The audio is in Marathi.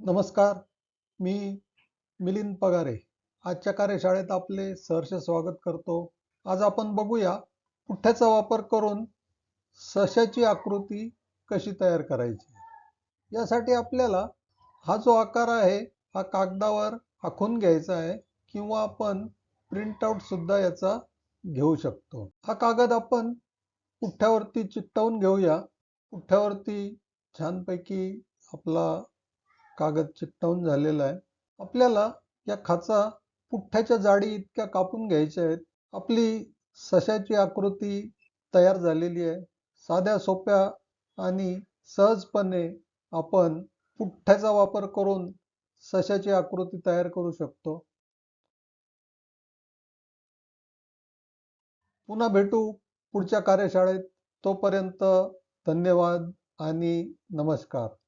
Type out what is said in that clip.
नमस्कार मी मिलिंद पगारे. आजच्या कार्यशाळेत आपले सहर्ष स्वागत करतो. आज आपण बघूया पुठ्ठ्याचा वापर करून सशाची आकृती कशी तयार करायची. यासाठी आपल्याला हा जो आकार आहे हा कागदावर आखून घ्यायचा आहे किंवा आपण प्रिंटआउट सुद्धा याचा घेऊ शकतो. हा कागद आपण पुठ्ठ्यावरती चिकटवून घेऊया. पुठ्ठ्यावरती छानपैकी आपला कागद चिकटवून झालेला आहे. आपल्याला या खाचा पुठ्ठ्याच्या जाडी इतक्या कापून घ्यायच्या आहेत. आपली सशाची आकृती तयार झालेली आहे. साध्या सोप्या आणि सहजपणे आपण पुठ्ठ्याचा वापर करून सशाची आकृती तयार करू शकतो. पुन्हा भेटू पुढच्या कार्यशाळेत. तोपर्यंत धन्यवाद आणि नमस्कार.